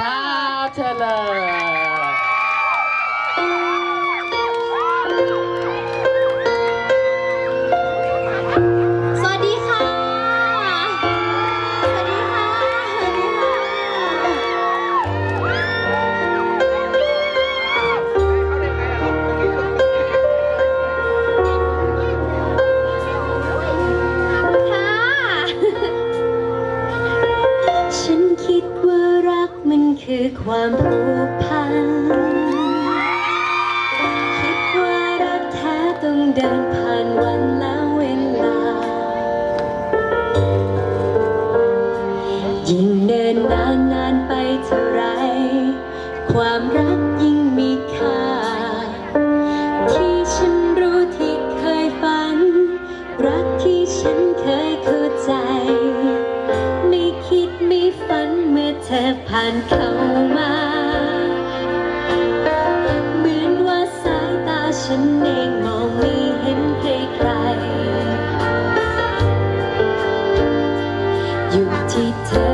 ค คือความผูกพัน คิดว่ารักแท้ต้องเดินผ่านวันและเวลา ยิ่งเนินนานนานไปเท่าไร ความรักยิ่งมีค่า ที่ฉันรู้ที่เคยฝัน รักที่ฉันเคยเข้าานเข้ามา เหมือนว่าสายตาฉันเองมองไม่เห็นใครใครอยู่ที่เธอ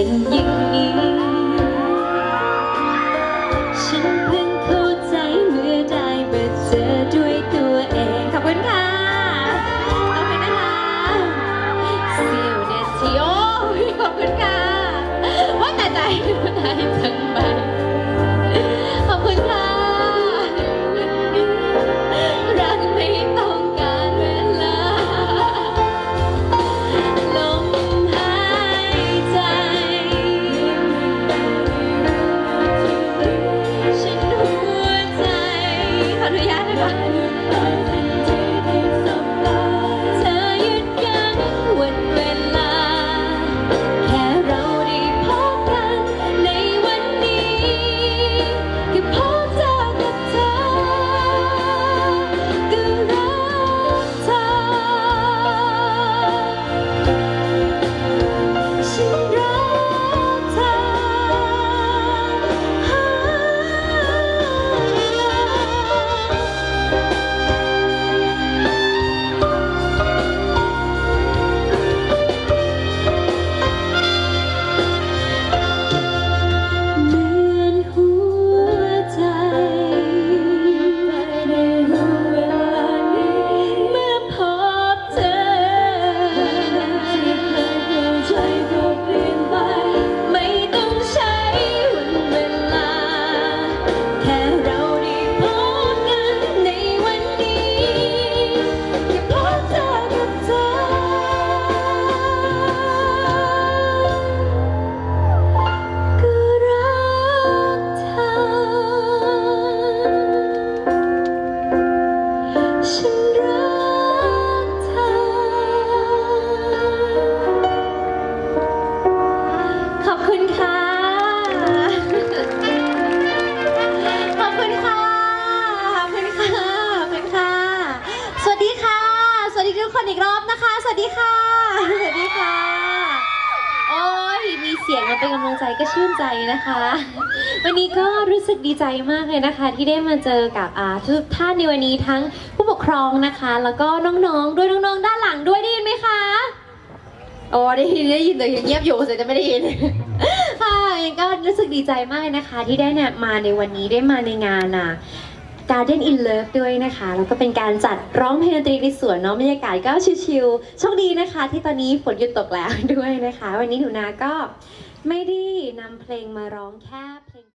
รัก ฉั เสียงมาเป็นกำลังใจก็ชื่นใจนะคะ วันนี้ก็รู้สึกดีใจมากเลยนะคะ ที่ได้มาเจอกับอ่าทุกท่านในวันนี้ทั้งผู้ปกครองนะคะ แล้วก็น้องๆด้วยน้องๆ ด้านหลังด้วยได้ยินไหมคะโอ้ได้ยินได้ยินแต่ยังเงียบอยู่เสียจะไม่ได้ยินค่ะยังก็รู้สึกดีใจมากเลยนะคะ ที่ได้เนี่ยมาในวันนี้ได้มาในงานอะ Garden in Love ด้วยนะคะ แล้วก็เป็นการจัดร้องเพลงดนตรีในสวนเนาะบรรยากาศก็ชิลๆโชคดีนะคะ ที่ตอนนี้ฝนหยุดตกแล้วด้วยนะคะ วันนี้หนูนาก็ ไม่ได้นำเพลงมาร้องแค่